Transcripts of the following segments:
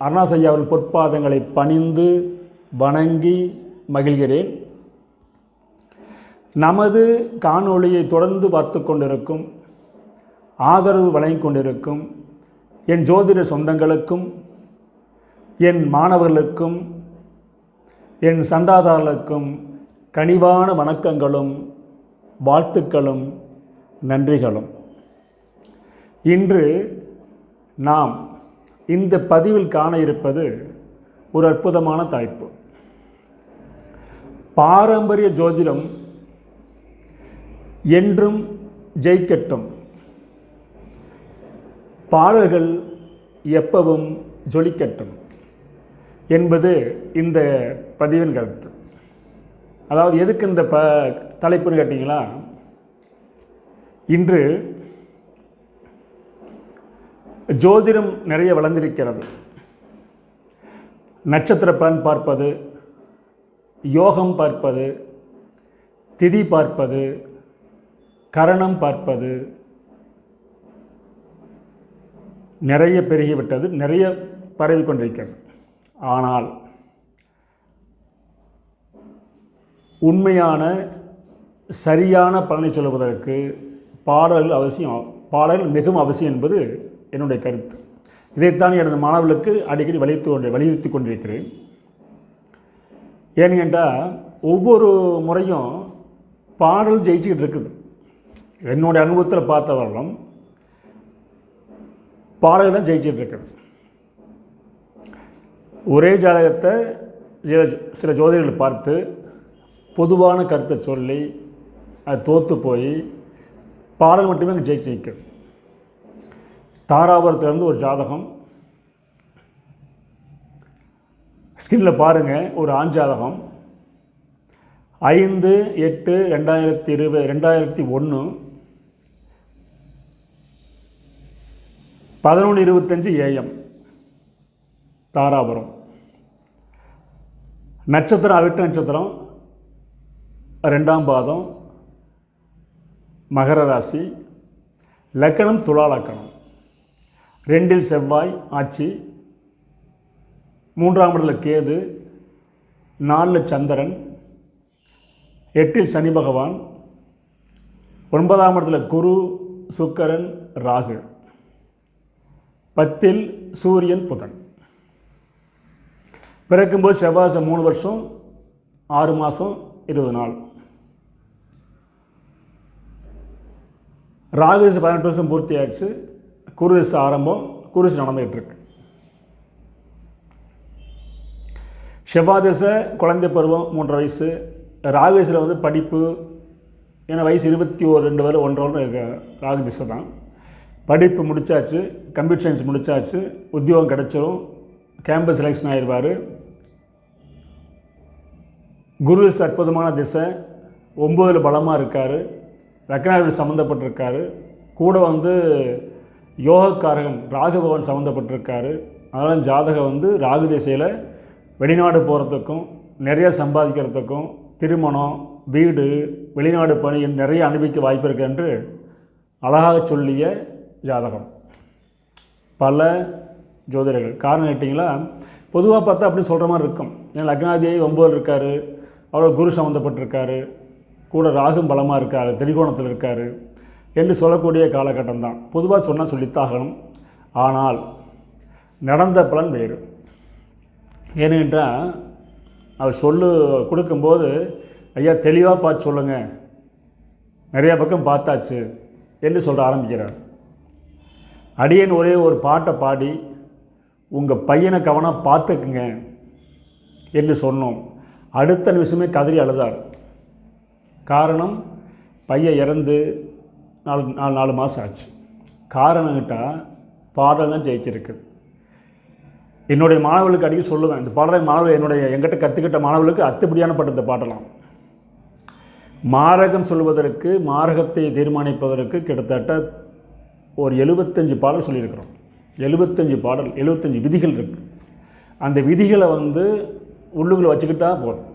அருணாசையா அவர்கள் பொற்பாதங்களை பணிந்து வணங்கி மகிழ்கிறேன். நமது காணொளியை தொடர்ந்து பார்த்து கொண்டிருக்கும் ஆதரவு வழங்கிக் கொண்டிருக்கும் என் ஜோதிட சொந்தங்களுக்கும் என் மாணவர்களுக்கும் என் சந்தாதாரர்களுக்கும் கனிவான வணக்கங்களும் வாழ்த்துக்களும் நன்றிகளும். இன்று நாம் இந்த பதிவில் காண இருப்பது ஒரு அற்புதமான தலைப்பு. பாரம்பரிய ஜோதிடம் என்றும் ஜெயிக்கட்டும். பாடல்கள் எப்பவும் ஜொலிக்கட்டும் என்பது இந்த பதிவின் கருத்து. அதாவது எதுக்கு இந்த ப தலைப்புன்னு கேட்டிங்களா? இன்று ஜோதிடம் நிறைய வளர்ந்திருக்கிறது. நட்சத்திர பலன் பார்ப்பது யோகம் பார்ப்பது திதி பார்ப்பது கரணம் பார்ப்பது நிறைய பெருகிவிட்டது நிறைய பரவி கொண்டிருக்கிறது. ஆனால் உண்மையான சரியான பலனை சொல்லுவதற்கு பாடல்கள் அவசியம் பாடல்கள் மிகவும் அவசியம் என்பது என்னுடைய கருத்து. இதைத்தான் எனது மாணவர்களுக்கு அடிக்கடி வலியுறுத்தி கொண்டு வலியுறுத்தி கொண்டிருக்கிறேன். ஏனென்றால் ஒவ்வொரு முறையும் பாடல் ஜெயிச்சுக்கிட்டு இருக்குது. என்னுடைய அனுபவத்தில் பார்த்த வரலாம் பாடல்கள் தான் ஜெயிச்சுட்டு இருக்குது. ஒரே ஜாதகத்தை சில சில ஜோதிடர்கள் பார்த்து பொதுவான கருத்தை சொல்லி அது தோற்று போய் பாடல் மட்டுமே அங்கே ஜெயிச்சு நிற்கிறது தாராபுரத்துலேருந்து ஒரு ஜாதகம். ஸ்கிரீனில் பாருங்கள் ஒரு ஆண் ஜாதகம். ஐந்து எட்டு ரெண்டாயிரத்தி இருபது ரெண்டாயிரத்தி ஒன்று பதினொன்று இருபத்தஞ்சி ஏஎம். தாராபுரம். நட்சத்திரம் அவிட்ட நட்சத்திரம். ரெண்டாம் பாதம். மகர ராசி. லக்கணம் துலா லக்கணம். ரெண்டில் செவ்வாய் ஆட்சி. மூன்றாம் இடத்துல கேது. நாலில் சந்திரன். எட்டில் சனி பகவான். ஒன்பதாம் இடத்துல குரு சுக்கரன் ராகு பத்தில் சூரியன் புதன். பிறக்கும்போது செவ்வாய் மூணு வருஷம் ஆறு மாதம் இருபது நாள். ராகு பதினெட்டு வருஷம் பூர்த்தி ஆயிடுச்சு குருதேசம் ஆரம்பம் குருசு நடந்துகிட்ருக்கு இருக்கு குழந்தை பருவம் மூன்று வயசு. ராகுதேசில் வந்து படிப்பு ஏன்னா வயசு இருபத்தி ஒரு ரெண்டு வரை ஒன்றரை ராகு திசை தான். படிப்பு முடித்தாச்சு கம்ப்யூட்டர் சயின்ஸ் முடித்தாச்சு உத்தியோகம் கிடச்சிரும் கேம்பஸ் செலெக்ஷன் ஆயிடுவார் குரு அற்புதமான திசை ஒம்போதில் பலமாக இருக்கார். ரத்னாவிட சம்மந்தப்பட்டிருக்காரு கூட வந்து யோகக்காரகன் ராகுபவன் சம்மந்தப்பட்டிருக்காரு. அதனால் ஜாதகம் வந்து ராகு திசையில் வெளிநாடு போகிறதுக்கும் நிறைய சம்பாதிக்கிறதுக்கும் திருமணம் வீடு வெளிநாடு பணி நிறைய அனுபவிக்க வாய்ப்பு இருக்கு என்று அழகாக சொல்லிய ஜாதகம். பல ஜோதிடர்கள். காரணம் கேட்டிங்களா? பொதுவாக பார்த்தா அப்படி சொல்கிற மாதிரி இருக்கும். ஏன்னா லக்னாதியை ஒம்பது இருக்கார். அவரோட குரு சம்மந்தப்பட்டிருக்காரு. கூட ராகும் பலமாக இருக்கார். திரிகோணத்தில் இருக்கார். என்று சொல்லக்கூடிய காலகட்டம் தான் பொதுவாக சொன்னால் சொல்லித்தாகணும் ஆனால் நடந்த பலன் வேறு. ஏனென்றால் அவர் சொல்லு கொடுக்கும்போது ஐயா தெளிவாக பார்த்து சொல்லுங்கள் நிறையா பக்கம் பார்த்தாச்சு என்று சொல்ல ஆரம்பிக்கிறார். அடியன் ஒரே ஒரு பாட்டை பாடி உங்கள் பையனை கவனம் பார்த்துக்குங்க என்று சொன்னோம். அடுத்த நிமிஷமே கதறி அழுதார். காரணம் பையன் இறந்து நாலு நாலு நாலு மாதம் ஆச்சு. காரணம் கேட்டால் பாடல் தான் ஜெயிச்சிருக்குது என்னுடைய மாணவர்களுக்கு அடிக்க சொல்லுவேன் இந்த பாடலை மாணவர்கள் என்னுடைய எங்கிட்ட கற்றுக்கிட்ட மாணவர்களுக்கு அத்துப்படியான பட்டு இந்த பாடலாம் மாரகம் சொல்வதற்கு மாரகத்தை தீர்மானிப்பதற்கு கிட்டத்தட்ட ஒரு எழுபத்தஞ்சு பாடல் சொல்லியிருக்கிறோம். எழுபத்தஞ்சு பாடல் எழுபத்தஞ்சு விதிகள் இருக்குது அந்த விதிகளை வந்து உள்ளுக்குள்ளே வச்சுக்கிட்டா போதும்.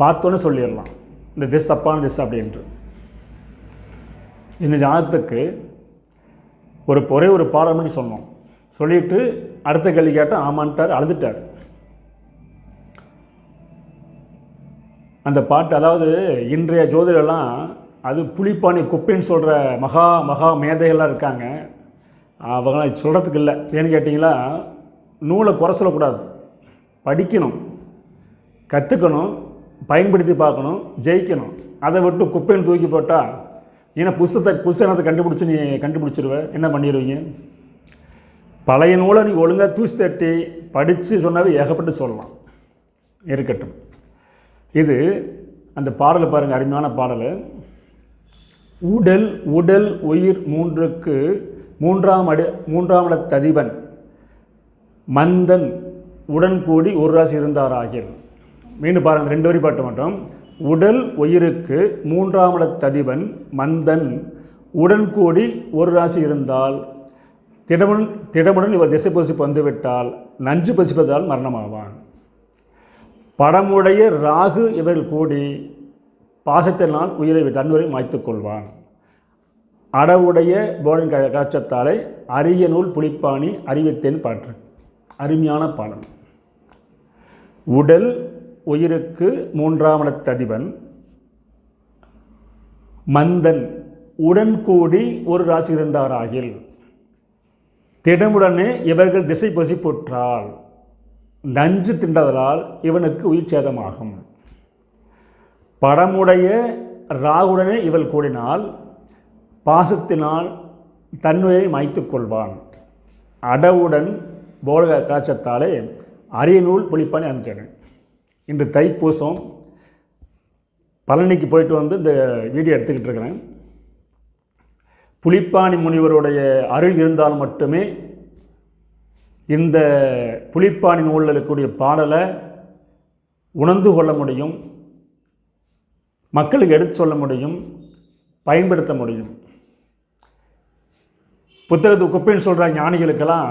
பார்த்தோன்னே சொல்லிடலாம். இந்த திஸ் தப்பான திஸ் அப்படின்ட்டு. இந்த ஜாதத்துக்கு ஒரு ஒரே ஒரு பாடம் பண்ணி சொன்னோம். சொல்லிட்டு அடுத்த கேள்வி கேட்டால் ஆமான்ட்டார் அழுதுட்டார். அந்த பாட்டு அதாவது இன்றைய ஜோதிடெல்லாம் அது புளிப்பானி குப்பைன்னு சொல்கிற மகா மகா மேதைகள்லாம் இருக்காங்க. அவங்களாம் சொல்கிறதுக்கு இல்லை. ஏன்னு கேட்டிங்களா நூலை குறை சொல்லக்கூடாது. படிக்கணும். கற்றுக்கணும் பயன்படுத்தி பார்க்கணும். ஜெயிக்கணும். அதை விட்டு குப்பைன்னு தூக்கி போட்டால் ஏன்னா புஸ்தத்தை புஸ்தகத்தை கண்டுபிடிச்சி நீ கண்டுபிடிச்சிருவேன் என்ன பண்ணிடுவீங்க பழைய நூலை நீ ஒழுங்காக தூசி தட்டி படித்து சொன்னாவே ஏகப்பட்டு சொல்லலாம். இருக்கட்டும். இது அந்த பாடலை பாருங்கள் அருமையான பாடல். உடல் உடல் உயிர் மூன்றுக்கு மூன்றாம் அடி மூன்றாம் ததிபன். மந்தன் உடன் கூடி ஒரு ராசி இருந்தார் மீண்டும் பாருங்கள் ரெண்டு வரி பாட்டு மட்டும். உடல் உயிருக்கு மூன்றாம் இடத்ததிபன் மந்தன். உடன் கூடி ஒரு ராசி இருந்தால் திடமுடன் திடமுடன் இவர் திசை பசிப்பு வந்துவிட்டால் நஞ்சு பசிப்பதால் மரணமாவான். படமுடைய ராகு இவர்கள் கூடி பாசத்தினால் உயிரை தன்னுரை மாய்த்துக் கொள்வான். அடவுடைய போலின் காட்சத்தாலே அரிய நூல் புலிப்பாணி அறிவித்தேன் பாற்று. அருமையான பாடல். உடல் உயிருக்கு மூன்றாம் இடத்ததிபன் மந்தன் உடன் கூடி ஒரு ராசி இருந்தாராகில் திடமுடனே இவர்கள் திசை பொசிப்புற்றால் நஞ்சு தின்றதால் இவனுக்கு உயிர் சேதமாகும். படமுடைய ராகுடனே இவள் கூடினால் பாசத்தினால் தன்னுயை மாய்த்து கொள்வான். அடவுடன் போலக காய்ச்சத்தாலே அரிய நூல் அனுப்பினேன் இன்று தைப்பூசம் பழனிக்கு போயிட்டு வந்து இந்த வீடியோ எடுத்துக்கிட்டு இருக்கிறேன். புலிப்பாணி முனிவருடைய அருள் இருந்தால் மட்டுமே இந்த புலிப்பாணி நூலில் இருக்கக்கூடிய பாடலை உணர்ந்து கொள்ள முடியும் மக்களுக்கு எடுத்து சொல்ல முடியும் பயன்படுத்த முடியும். புத்தகத்து குப்பைன்னு சொல்கிற ஞானிகளுக்கெல்லாம்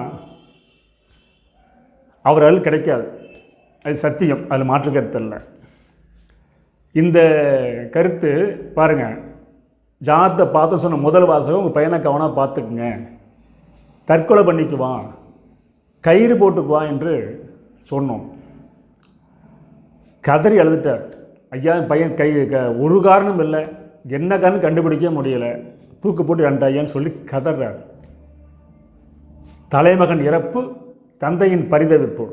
அவரால் கிடைக்காது. அது சத்தியம் அதில் மாற்று கருத்து இல்லை. இந்த கருத்து பாருங்கள் ஜாதத்தை பார்த்து சொன்ன முதல் வாசகம் உங்கள் பையனை கவனாக பார்த்துக்குங்க. தற்கொலை பண்ணிக்குவான் கயிறு போட்டுக்குவான் என்று சொன்னோம். கதறி எழுதிட்டார் ஐயா என் பையன் கை க ஒரு காரணம் இல்லை. என்ன காரணம் கண்டுபிடிக்க முடியலை. தூக்கு போட்டு ரெண்டு ஐயான்னு சொல்லி கதறார். தலைமகன் இறப்பு தந்தையின் பரிதவிப்பு.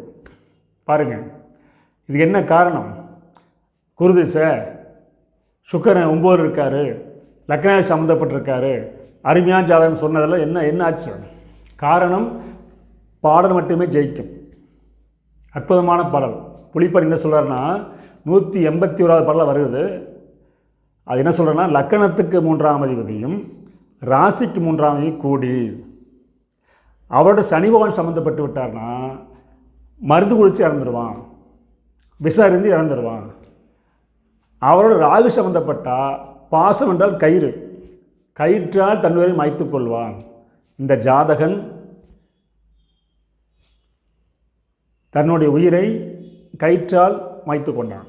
பாருங்கள் இதுக்கு என்ன காரணம்? குருதிசை சுக்கரன் ஒம்பது இருக்கார் லக்னாவி சம்மந்தப்பட்டிருக்காரு அருமையான ஜாதகம் சொன்னதெல்லாம் என்ன என்ன ஆச்சு காரணம் பாடல் மட்டுமே ஜெயிக்கும். அற்புதமான பாடல். புலிப்பன் என்ன சொல்கிறாருன்னா நூற்றி எண்பத்தி ஓராவது பாடலாக வருது அது என்ன சொல்கிறேன்னா லக்கணத்துக்கு மூன்றாம் அதிபதியும் ராசிக்கு மூன்றாம் அதிபதி கூடி. அவரோட சனி பகவான் சம்மந்தப்பட்டு விட்டார்னா மருந்து குளிச்சு இறந்துடுவான் விஷம் இருந்து இறந்துடுவான் அவரோட ராகு சம்மந்தப்பட்டால் பாசம் என்றால் கயிறு. கயிற்றால் தன்னுரை மாய்த்து கொள்வான். இந்த ஜாதகன் தன்னுடைய உயிரை கயிற்றால் மாய்த்து கொண்டான்.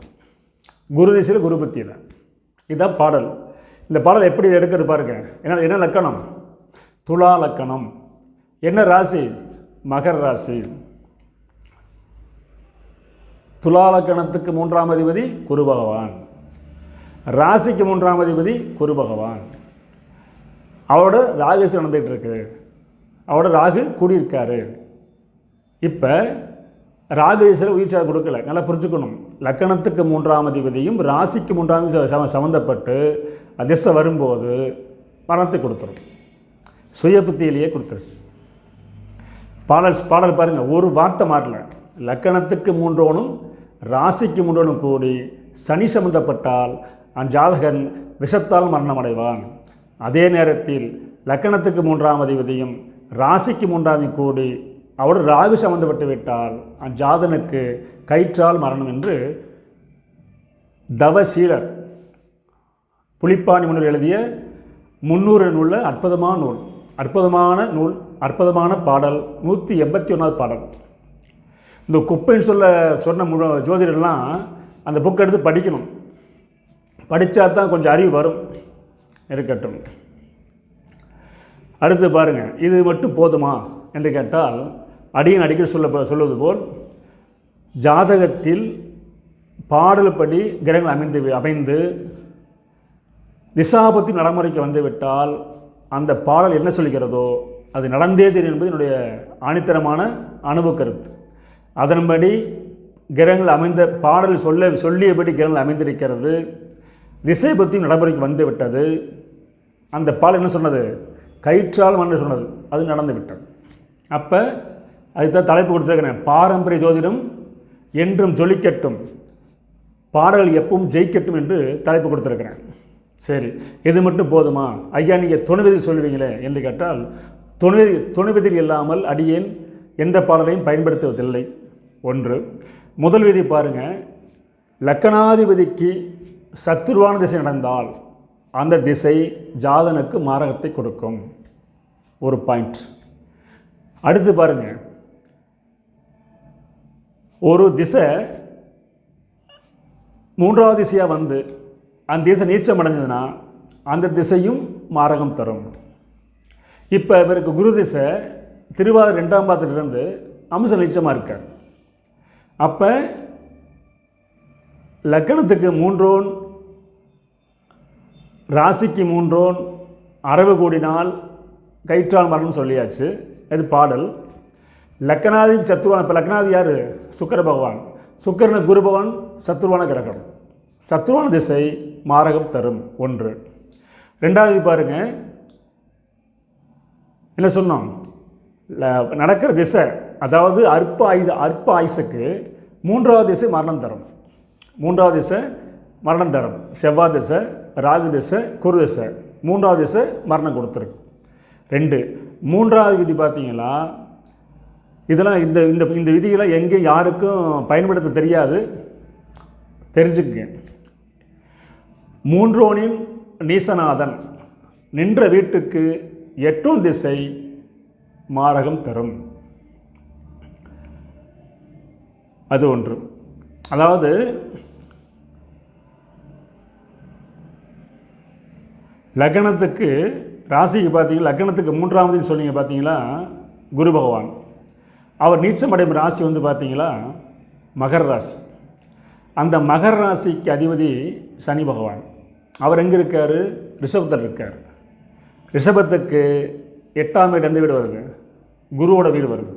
குரு திசையில் குரு பத்தியில். இதுதான் பாடல். இந்த பாடல் எப்படி எடுக்கிறது பாருங்க. என்ன என்ன லக்கணம்? துலா லக்கணம். என்ன ராசி? மகர ராசி. துலா லக்கணத்துக்கு மூன்றாம் அதிபதி குரு பகவான். ராசிக்கு மூன்றாம் அதிபதி குரு பகவான். அவரோட ராகு நடந்துகிட்டு இருக்கு. அவரோட ராகு கூடியிருக்காரு. இப்போ ராகு திசையில் உயிர் கொடுக்கல. நல்லா புரிஞ்சுக்கணும். லக்கணத்துக்கு மூன்றாம் அதிபதியும் ராசிக்கு மூன்றாம் சம்மந்தப்பட்டு அதிச வரும்போது மரணத்தை கொடுத்துரும். சுய புத்தியிலேயே கொடுத்துருச்சு. பாடல் பாடல் பாருங்கள் ஒரு வார்த்தை மாறல. லக்கணத்துக்கு மூன்றோனும் ராசிக்கு முடனும் கூடி சனி சம்பந்தப்பட்டால் அஞ்சாதகன் விஷத்தால் மரணமடைவான். அதே நேரத்தில் லக்கணத்துக்கு மூன்றாம் அதிபதியும் ராசிக்கு மூன்றாம் கூடி அவரோட ராகு சம்பந்தப்பட்டு விட்டால் அஜாதனுக்கு கயிற்றால் மரணம் என்று தவசீலர் புலிப்பாணி முன்னர் எழுதிய முன்னூறு நூலில் அற்புதமான நூல். அற்புதமான நூல் அற்புதமான பாடல் நூற்றி எண்பத்தி ஒன்றாவது பாடல். இந்த குப்பைன்னு சொல்ல சொன்ன முழு ஜோதிடர்லாம் அந்த புக் எடுத்து படிக்கணும். படித்தா தான் கொஞ்சம் அறிவு வரும். இருக்கட்டும். அடுத்து பாருங்கள் இது மட்டும் போதுமா என்று கேட்டால் அடியின் அடிக்கடி சொல்ல சொல்வது போல் ஜாதகத்தில் பாடல்படி கிரகங்கள் அமைந்து அமைந்து நிசாபத்தி நடைமுறைக்கு வந்துவிட்டால் அந்த பாடல் என்ன சொல்கிறதோ அது நடந்தே தெரியும் என்பது என்னுடைய ஆணித்தரமான அனுபவ கருத்து. அதன்படி கிரகங்கள் அமைந்த பாடல் சொல்ல சொல்லியபடி கிரகங்கள் அமைந்திருக்கிறது. திசை பற்றி நடைமுறைக்கு வந்து விட்டது அந்த பாடல் என்ன சொன்னது? கயிற்றால் மண்ணு சொன்னது. அது நடந்து விட்டது அப்போ அதுதான் தலைப்பு கொடுத்துருக்கிறேன். பாரம்பரிய ஜோதிடம் என்றும் ஜொலிக்கட்டும். பாடல்கள் எப்பவும் ஜெயிக்கட்டும் என்று தலைப்பு கொடுத்துருக்கிறேன். சரி இது மட்டும் போதுமா? ஐயா நீங்கள் துணைவெதில் சொல்லுவீங்களே என்று கேட்டால் துணை துணைவெதில் இல்லாமல் அடியேன் எந்த பாடலையும் பயன்படுத்துவதில்லை. ஒன்று. முதல் விதி பாருங்கள் லக்கணாதிபதிக்கு சத்துருவான திசை நடந்தால் அந்த திசை ஜாதனுக்கு மாரகத்தை கொடுக்கும். ஒரு பாயிண்ட் அடுத்து பாருங்கள் ஒரு திசை மூன்றாவது திசையாக வந்து அந்த திசை நீச்சம் அடைஞ்சதுன்னா அந்த திசையும் மாரகம் தரும். இப்போ இவருக்கு குரு திசை திருவாரூர் ரெண்டாம் பாதத்திலிருந்து அம்ச நீச்சமாக இருக்கார். அப்போ லக்கணத்துக்கு மூன்றோன் ராசிக்கு மூன்றோன் அரவு கூடினால் கயிற்றால் மரணம் சொல்லியாச்சு. அது பாடல். லக்கணாதி சத்துருவான இப்போ லக்னாதி யார்? சுக்கர பகவான். சுக்கரன குரு பகவான் சத்துருவான கிரகம். சத்துருவான திசை மாரகம் தரும் ஒன்று. ரெண்டாவது பாருங்க. என்ன சொன்னோம்? நடக்கிற திசை. அதாவது அற்ப ஆயுத அற்ப ஆயுசுக்கு மூன்றாவது திசை மரணம் தரும். மூன்றாவது திசை மரணம் தரும். செவ்வாய் திசை ராகு திசை குரு திசை. மூன்றாவது திசை மரணம் கொடுத்துருக்கு. ரெண்டு மூன்றாவது விதி பார்த்தீங்கன்னா இதெல்லாம் இந்த இந்த இந்த விதிகளை எங்கே யாருக்கும் பயன்படுத்த தெரியாது. தெரிஞ்சுக்குங்க. மூன்றோனின் நீசநாதன் நின்ற வீட்டுக்கு எட்டும் திசை மாரகம் தரும். அது ஒன்று. அதாவது லக்னத்துக்கு ராசிக்கு பார்த்தீங்கன்னா லக்னத்துக்கு மூன்றாவதுன்னு சொன்னீங்க பார்த்தீங்களா குரு பகவான். அவர் நீச்சமடையும் ராசி வந்து பார்த்தீங்களா மகர ராசி. அந்த மகர ராசிக்கு அதிபதி சனி பகவான். அவர் எங்கே இருக்கார்? ரிஷபத்தில் இருக்கார். ரிஷபத்துக்கு எட்டாம் வீடு எந்த வீடு வருது? குருவோட வீடு வருது.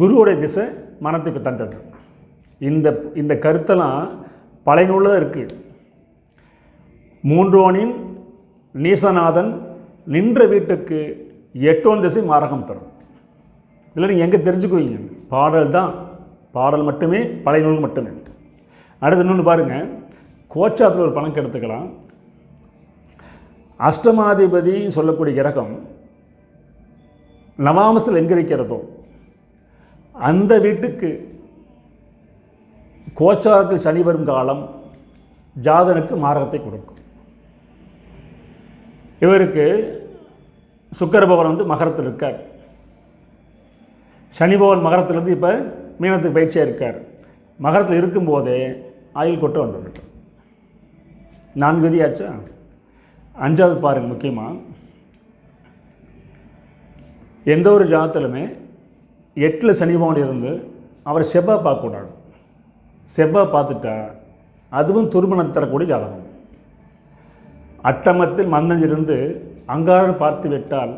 குருவோட திசை மனத்துக்கு தந்தது. இந்த இந்த கருத்தெல்லாம் பழைய நூலில் தான் இருக்குது மூன்றோனின் நீசநாதன் நின்ற வீட்டுக்கு எட்டோன் திசை மாரகம் தரும். இதில் நீங்கள் எங்கே தெரிஞ்சுக்குவீங்க? பாடல் தான். பாடல் மட்டுமே பழைய நூல் மட்டுமே. அடுத்து இன்னொன்று பாருங்கள் கோச்சாத்தில் ஒரு பணம் எடுத்துக்கலாம் அஷ்டமாதிபதி சொல்லக்கூடிய கிரகம் நவாமசத்தில் எங்கே இருக்கிறதோ அந்த வீட்டுக்கு கோச்சாரத்தில் சனி வரும் காலம் ஜாதனுக்கு மாரகத்தை கொடுக்கும். இவருக்கு சுக்கர வந்து மகரத்தில் இருக்கார். சனி பகவான் மகரத்திலிருந்து இப்போ மீனத்துக்கு பயிற்சியாக இருக்கார். மகரத்தில் இருக்கும்போதே ஆயில் கொட்டு வந்துவிட்டு நான்கு விதியாச்சா அஞ்சாவது பாருங்க முக்கியமாக எந்த ஒரு ஜாதத்திலுமே எட்டில் சனி இருந்து அவரை செவ்வாய் பார்க்கக்கூடாது செவ்வாய் பார்த்துட்டா அதுவும் துருமணம் தரக்கூடிய ஜாதகம். அட்டமத்தில் மந்தன் இருந்து அங்காரன் பார்த்து விட்டால்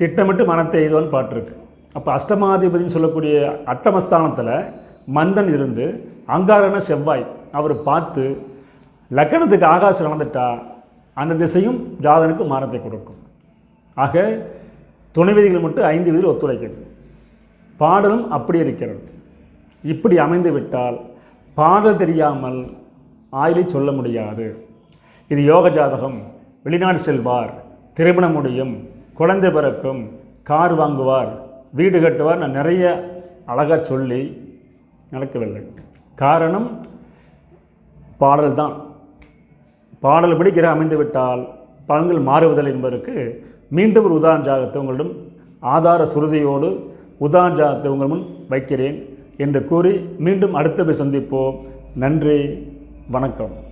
திட்டமிட்டு மனத்தை எய்துவான் பாட்டிருக்கு. அப்போ அஷ்டமாதிபதினு சொல்லக்கூடிய அட்டமஸ்தானத்தில் மந்தன் இருந்து அங்காரன செவ்வாய். அவர் பார்த்து லக்கணத்துக்கு ஆகாசம் நடந்துட்டா அந்த திசையும் ஜாதனுக்கு மானத்தை கொடுக்கும். ஆக துணைவிதிகள் மட்டும் ஐந்து விதிகள் ஒத்துழைக்கிறது பாடலும் அப்படி இருக்கிறது. இப்படி அமைந்து விட்டால் பாடல் தெரியாமல் ஆயிலை சொல்ல முடியாது. இது யோக ஜாதகம். வெளிநாடு செல்வார் திருமணம் முடியும் குழந்தை பிறக்கும் கார் வாங்குவார் வீடு கட்டுவார். நான் நிறைய அழகாக சொல்லி நடக்கவில்லை. காரணம் பாடல் தான். பாடல் படிக்கிற அமைந்து விட்டால் பலன்கள் மாறுவதில்லை என்பதற்கு மீண்டும் ஒரு உதாரண ஜாதகத்தை உங்களிடம் ஆதார சுருதியோடு உதாரண ஜாதகத்தை உங்கள் முன் வைக்கிறேன். என்று கூறி மீண்டும் அடுத்த போய் சந்திப்போம். நன்றி வணக்கம்.